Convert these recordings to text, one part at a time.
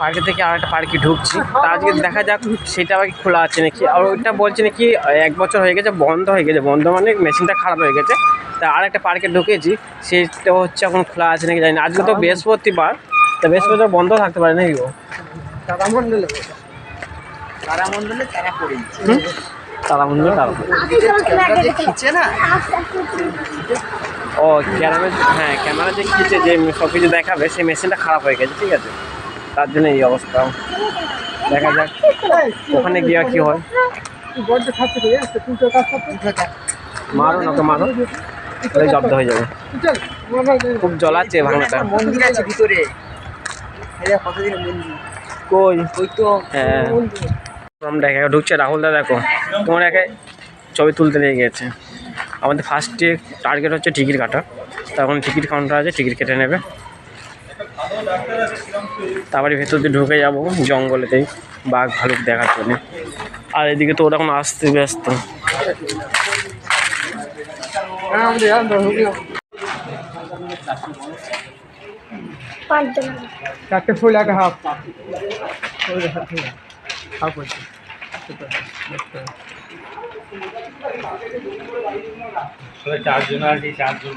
পার্কে থেকে আর একটা পার্কে ঢুকছি। তা আজকে দেখা যাক, সেটা আবার খোলা আছে নাকি? আর ওইটা বলছে নাকি এক বছর হয়ে গেছে, বন্ধ হয়ে গেছে। বন্ধ মানে মেশিনটা খারাপ হয়ে গেছে। তা আর একটা পার্কে ঢুকেছি, সেটা হচ্ছে এখন খোলা আছে নাকি জানি না। আজকে তো বৃহস্পতিবার, তা বৃহস্পতিবার বন্ধ থাকতে পারে নাকি তারামণ্ডলে তারামণ্ডলে তারা ও, ক্যামেরা হ্যাঁ ক্যামেরা যে খিচে, যে সব কিছু দেখাবে, সেই মেশিনটা খারাপ হয়ে গেছে, ঠিক আছে। তার জন্য এই অবস্থা। দেখা যাক, ওখানে গিয়ে কি হয়। মারো না তো মারো জব্দ হয়ে যাবে। খুব জলাচ্ছে ভাঙাটা। মন্দির আছে ভিতরে কই হ্যাঁ ঢুকছে রাহুল দা, দেখো। তোমার একে ছবি তুলতে নিয়ে গেছে আমাদের ফার্স্টে টার্গেট হচ্ছে টিকিট কাটা। তখন টিকিট কাউন্টার আছে, টিকিট কেটে নেবে। তারপরে ভেতর দিয়ে ঢুকে যাব জঙ্গলেতেই বাঘ ভালুক দেখার জন্য। আর এদিকে তো ওরকম আসতে ব্যস্ত। চারটে ফুল একটা হাফ? চারজন আছে চারজন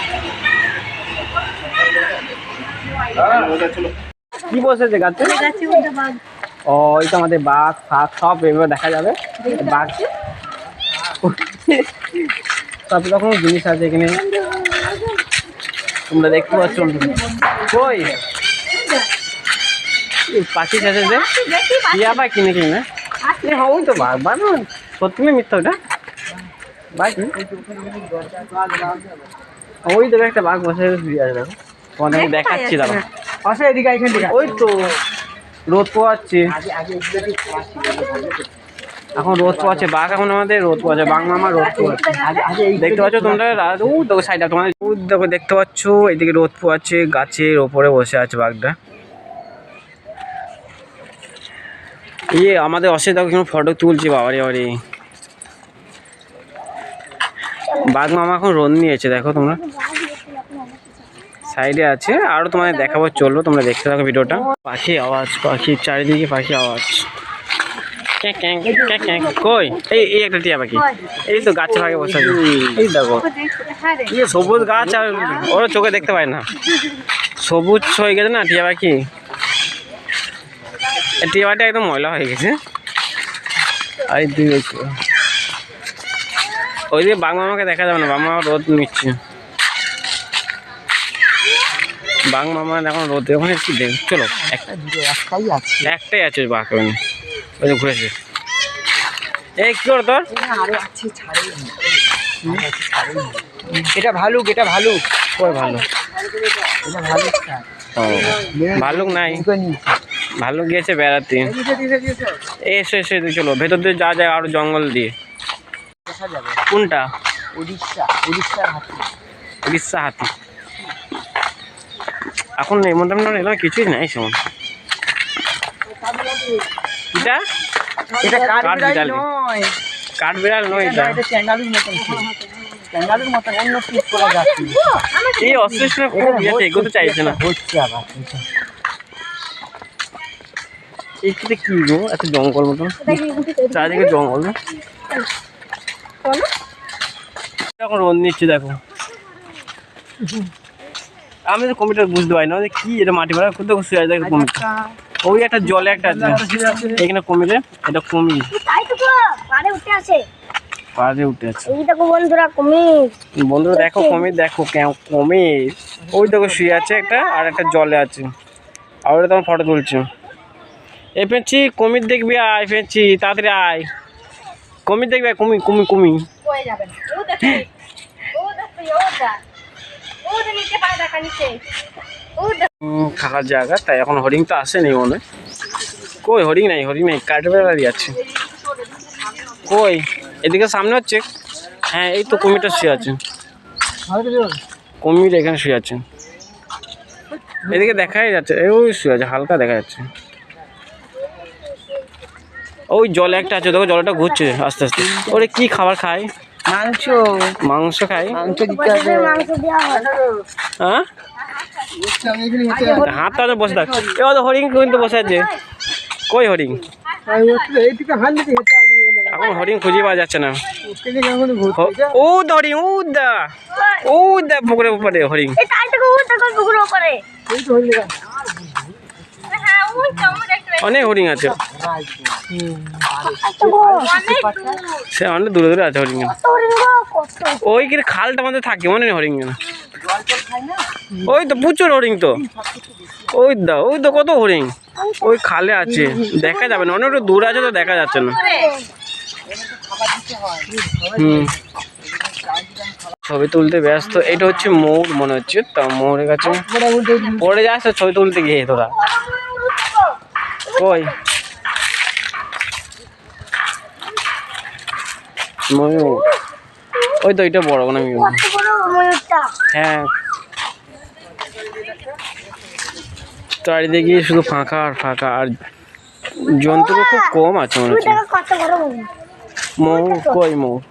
কি বসেছে গাছে? ও ওই তো আমাদের বাঘ, ফাঁক, সব এভাবে দেখা যাবে। বাঘ। সব রকম জিনিস আছে এখানে। তোমরা দেখতে পাচ্ছ। কই? পাখি আছে যে? টিয়া পাখি নাকি না হ্যাঁ তো না, সত্যি না মিথ্যা ওটা? না? ওই তো একটা বাঘ বসে আছে দেখো তোমাদের আমি দেখাচ্ছি দাঁড়া আসে এদিকে এখান থেকে। ওই তো রোদ পোয়াচ্ছে। এখন রোদ পোয়াচ্ছে বাঘ এখন আমাদের রোদ পোয়াচ্ছে বাঘ মামা রোদ পোয়াচ্ছে দেখতে পাচ্ছ তোমরা? ও দেখো সাইডে তোমার ও দেখো দেখতে পাচ্ছ এদিকে রোদ পোয়াচ্ছে গাছের ওপরে বসে আছে বাঘটা। ইয়ে আমাদের অসে দেখো কোনো ফটো তুলছে বাবারে বাবারে। বাঘ মামা এখন রোদ নিয়েছে দেখো তোমরা। সাইডে আছে। আরও তোমাদের দেখাবো চলল তোমরা দেখতে থাকো ভিডিওটা। পাখি আওয়াজ, পাখি, চারিদিকে পাখি আওয়াজ। কই? এই এই একটা টিয়া পাখি। এই তো গাছে দেখো। ইয়ে সবুজ গাছ আর ওরা চোখে দেখতে না। সবুজ হয়ে গেছে না টিয়া পাখি? টিয়া একদম ময়লা হয়ে গেছে। আর মামাকে দেখা যাবে না, বাঘ মামা রোদ নিচ্ছে। বাঘ মামা এখন রোদ ওখানে কি দেখ চলো একটাই আছে একটাই আছে বাঘ ওখানে ওই যে ঘুরেছে। এই কি করে তোর? আরও আছে ছাড়ে এটা ভালুক এটা ভালুক। কই ভালো। এটা ভালুক ও ভালুক নাই। ভালুক গিয়েছে বেড়াতে। এসো এসো চলো। ভেতর দিয়ে যা যায় আরও জঙ্গল দিয়ে। কোনটা? উড়িষ্যা উড়িষ্যার হাতি। উড়িষ্যা হাতি। এখন এমন তেমন এলাকা কিছুই নাই সেমন। এটা? এটা কাঠ বিড়ালি। নয়। কাঠ বিড়াল নয় এটা এটা। চ্যাঙ্গালুর মতন চ্যাঙ্গালুর মতন অন্য পিস করা যাচ্ছে এই অস্ট্রেলিয়া খুব ইয়েতে এগোতে চাইছে না। হচ্ছে আবার এটা। কি গো? এত জঙ্গল মতন। চারিদিকে জঙ্গল। না এখন রোদ নিচ্ছে দেখো। আমি তো কমিটার বুঝতে পারি না। যে কি এটা মাটি ভাড়া কোথাও শুয়ে আছে দেখো কমিটা ওই একটা জলে একটা আছে। এখানে কমিরে এটা কমি তাই তো গো, পাড়ে উঠে আছে। পাড়ে উঠে আছে। এই দেখো বন্ধুরা কুমির বন্ধুরা দেখো কমির দেখো কেমন কমির ওই দেখো শুয়ে আছে একটা আর একটা জলে আছে। আর ওটা তোমার ফটো তুলছে। এ পেঁচি কুমির দেখবি আয় পেঁচি তাড়াতাড়ি আয়। কুমির দেখবি কুমি কুমি কুমি। যাবে না? থাকার জায়গা, তাই এখন হরিণ তো আসেনি মনে কই হরিণ নাই হরিণ নাই কাঠে বেড়ারি আছে। কই? এদিকে সামনে হচ্ছে? হ্যাঁ এই তো কুমিরটা শুয়ে আছে। কুমির এখানে শুয়ে আছে। এদিকে দেখাই যাচ্ছে ওই শুয়ে আছে, হালকা দেখা যাচ্ছে। ওই জলে একটা আছে, দেখো জলটা ঘুরছে আস্তে আস্তে। ওরে কি খাবার খায়? মাংস। মাংস খায় মাংস দিতে হবে। মাংস দেওয়া হয়? হ্যাঁ আমি এখানে হেঁটে আসি। হাত তাহলে বসে থাক। এবার তো হরিণ কিন্তু বসে আছে। কই হরিণ। এখন হরিণ খুঁজে পাওয়া যাচ্ছে না। ও দা। হরিণ। ও দা পুকুরের উপরে। হরিণ অনেক হরিণ আছে। সে অনেক দূরে দূরে আছে হরিণ ওই কি খালটা মধ্যে থাকে মনে নেই হরিণ ওই তো প্রচুর হরিণ তো। ওই দা ওই তো কত হরিণ। ওই খালে আছে দেখা যাবে না অনেকটা দূরে আছে তো দেখা যাচ্ছে না। হুম। ছবি তুলতে ব্যস্ত এটা হচ্ছে ময়ূর মনে হচ্ছে তা ময়ূরের কাছে। পড়ে যাস তো ছবি তুলতে গিয়ে তোরা। কই? ময়ূর। ওই তো এটা বড় না ময়ূর। কত বড় ময়ূরটা হ্যাঁ। চারিদিকে শুধু ফাঁকা আর ফাঁকা, আর জন্তু খুব কম আছে মনে হচ্ছে। ময়ূর ময়ূর? কই ময়ূর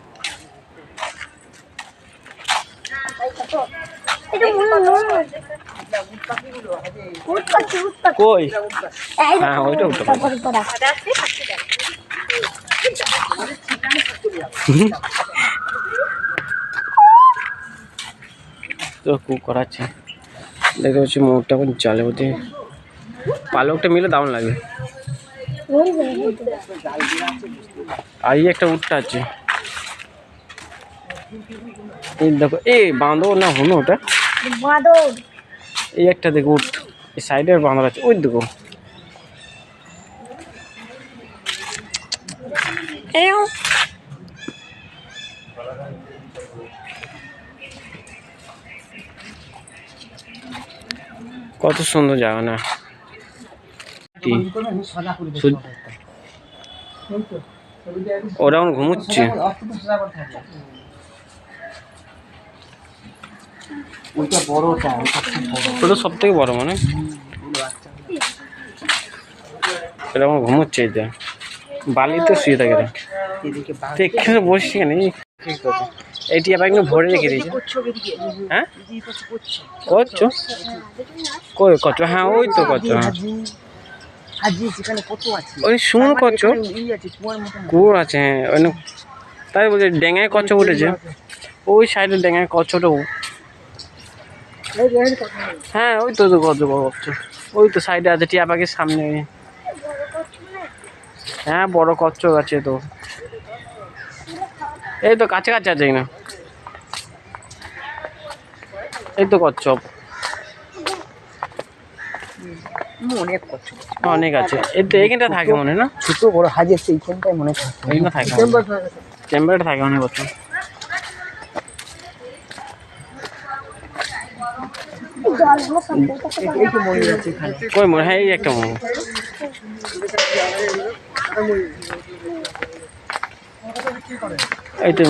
এটা ময়ূর। কই? হ্যাঁ ওইটা উঠতে তো কু করাচ্ছে। দেখতে পাচ্ছি ময়ূরটা এখন চালে ওঠে পালকটা মিলে দারুণ লাগে। আর একটা উঠটা আছে। এই দেখো এই বাঁদর না হলো ওটা? বাঁদর। এই একটা দেখো উঠ এই সাইডের বাঁদর আছে ওই দেখো। কত সুন্দর জায়গা না? ওরা ঘুমোচ্ছে। ওইটা বড়টা ওইটা ওটা সব থেকে বড় মানে? এটা আমার ঘুমোচ্ছে এটা বালিতে শুয়ে থাকে তো এখানে বসছি কেন এটি আবার কিন্তু ভরে রেখে দিয়েছে। হ্যাঁ? করছ কই করছ হ্যাঁ ওই তো করছ হ্যাঁ। ওই শুন করছ কুয়োর আছে হ্যাঁ। ওই তাই বলছে ডেঙায় কচ্ছ উঠেছে। ওই সাইডে ডেঙায় কচ্ছটা হ্যাঁ ওই তো কচ্ছ কচ্ছ ওই তো সাইডে আছে টিয়া পাখির সামনে। হ্যাঁ বড় কচ্ছ আছে তো। এই তো কাছে কাছে আছে না? এই তো কচ্ছপ। অনেক করছ অনেক আছে। এই তো এইখানটা থাকে মনে হয় না? ছোট বড় হাজি আছে মনে হয় এইখানে থাকে চেম্বার চেম্বারে থাকে। অনেক কচ্ছ জলগুলো সব দেখতে এই তো মনে হচ্ছে এখানে কই মনে হয় এই একটা মনে এই তো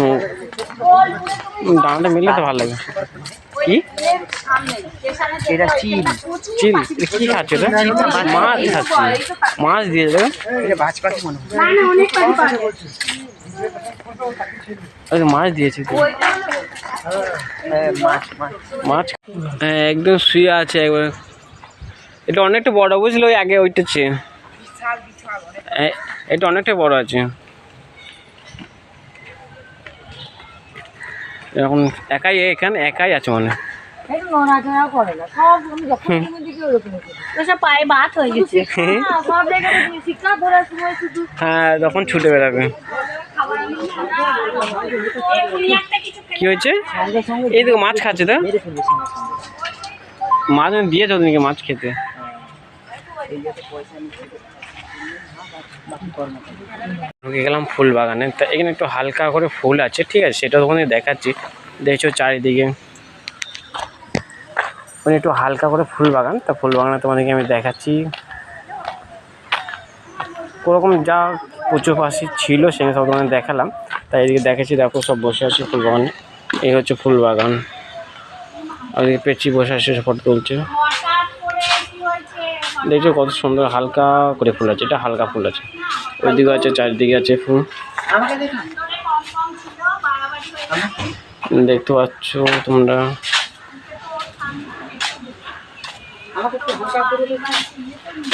ডানাটা মিললে তো ভালো লাগে। কি? এটা চিল। চিল? কি খাচ্ছে এটা মাছ খাচ্ছে। মাছ দিয়ে দেবে? মাছ দিয়েছে তো। মাছ হ্যাঁ একদম শুয়ে আছে একবার। এটা অনেকটা বড় বুঝলো? ওই আগে ওইটা চেয়ে এটা অনেকটা বড় আছে। এখন একাই এখানে একাই আছে মানে। হয়ে হ্যাঁ তখন ছুটে বেড়াবে। কি হয়েছে? এই দেখো, মাছ খাচ্ছে তো মাছ আমি দিয়েছে ওদিনকে মাছ খেতে। ঢুকে গেলাম ফুল বাগানে। তা এখানে একটু হালকা করে ফুল আছে, ঠিক আছে, সেটা তখন দেখাচ্ছি। দেখছ চারিদিকে। মানে একটু হালকা করে ফুল বাগান। তা ফুল বাগানে তোমাদেরকে আমি দেখাচ্ছি। ওরকম যা উঁচু পাশে ছিল, সেখানে সব তোমাদের দেখালাম। তাই এদিকে দেখেছি দেখো সব বসে আছে ফুল বাগানে এই হচ্ছে ফুল বাগান আর এদিকে পেঁচি বসে আছে ফটো তুলছে। দেখছ কত সুন্দর হালকা করে ফুল আছে এটা হালকা ফুল আছে। ওইদিকে আছে চারিদিকে আছে ফুল। দেখতে পাচ্ছ তোমরা।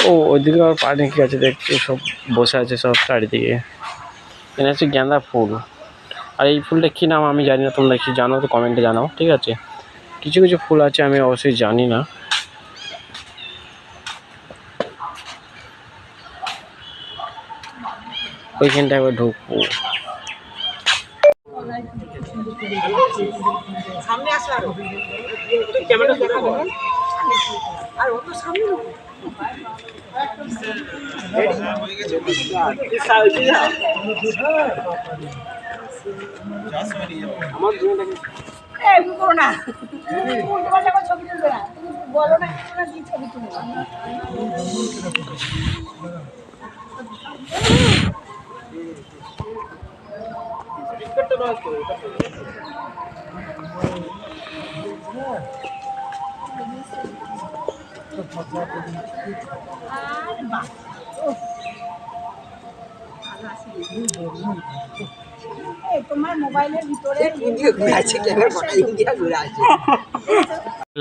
ও ওইদিকে আর পাড়ে কি আছে দেখছ? সব বসে আছে সব চারিদিকে। এখানে হচ্ছে গাঁদা ফুল। আর এই ফুলটা কী নাম আমি জানি না, তোমরা কি জানো তো কমেন্টে জানাও, ঠিক আছে? কিছু কিছু ফুল আছে, আমি অবশ্যই জানি না। ওইখানটা একবার ঢুকবো। সামনে আসো ক্যামেরা দেখা যাবে আর ও তো সামনে এই করো না ছবি তুলবে না তুমি বলো না কিছু না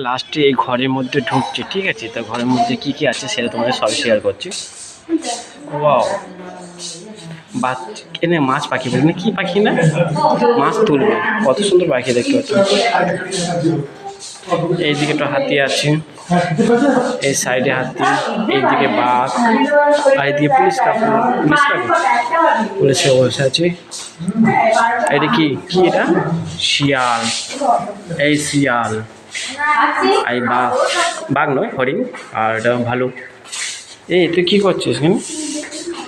লাস্টে এই ঘরের মধ্যে ঢুকছে ঠিক আছে? তো ঘরের মধ্যে কি কি আছে সেটা তোমাদের সব শেয়ার করছি। ওয়াও এনে মাছ পাখি বলবে কি পাখি না? মাছ তুলবে। কত সুন্দর পাখি দেখতে পাচ্ছ। এইদিকে একটা হাতি আছে। এই সাইডে হাতি এইদিকে বাঘ আর এইদিকে পুলিশ পুলিশ কাকু পুলিশে বসে আছে। এটা কি? কি এটা? শিয়াল। এই শিয়াল। আর এই বাঘ। বাঘ নয় হরিণ আর এটা ভালো এই তুই কি করছিস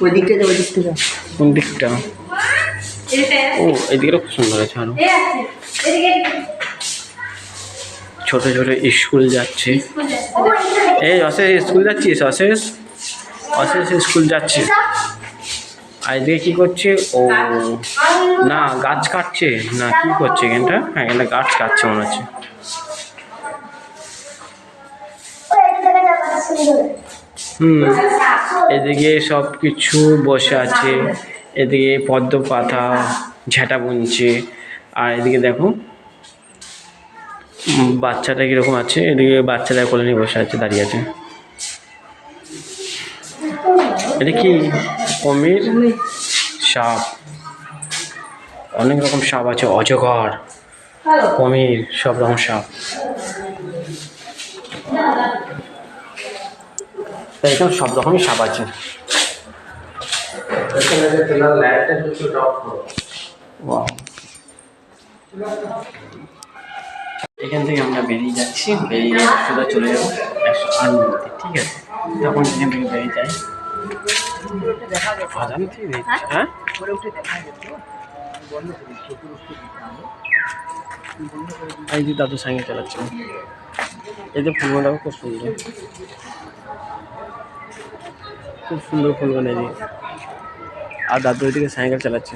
ওই দিকটা দিকটা কোন দিকটা ও এই দিকটা খুব সুন্দর আছে আরও। ছোট ছোট স্কুল যাচ্ছে। এই অশেষ স্কুল যাচ্ছিস? অশেষ? অশেষ স্কুল যাচ্ছে। আর এদিকে কী করছে? ও, না, গাছ কাটছে। না, কি করছে এখানটা? হ্যাঁ এখানটা গাছ কাটছে মনে হচ্ছে। হুম, এদিকে সব কিছু বসে আছে। এদিকে পদ্ম পাতা, ঝাঁটা বুনছে। আর এদিকে দেখো বাচ্চাটা কীরকম আছে? এদিকে বাচ্চাটা কোলে নিয়ে বসে আছে দাঁড়িয়ে আছে। এটা কি? কুমির সাপ। অনেক রকম সাপ আছে অজগর কুমির সব রকম সাপ। তাই এখানে সব রকমই সাপ আছে। Wow. এখান থেকে আমরা বেরিয়ে যাচ্ছি বেরিয়ে সোজা চলে যাব একশো আট ঠিক আছে? তখন এখান থেকে বেরিয়ে যাই। হ্যাঁ উপরে উঠে দেখা যেত বন্ধ করে ছোট উঠে দিতে হবে এই যে দাদু সাইকেল চালাচ্ছে। এই যে ফুলগুলো খুব সুন্দর। খুব সুন্দর এই আর দাদু ওইদিকে সাইকেল চালাচ্ছে।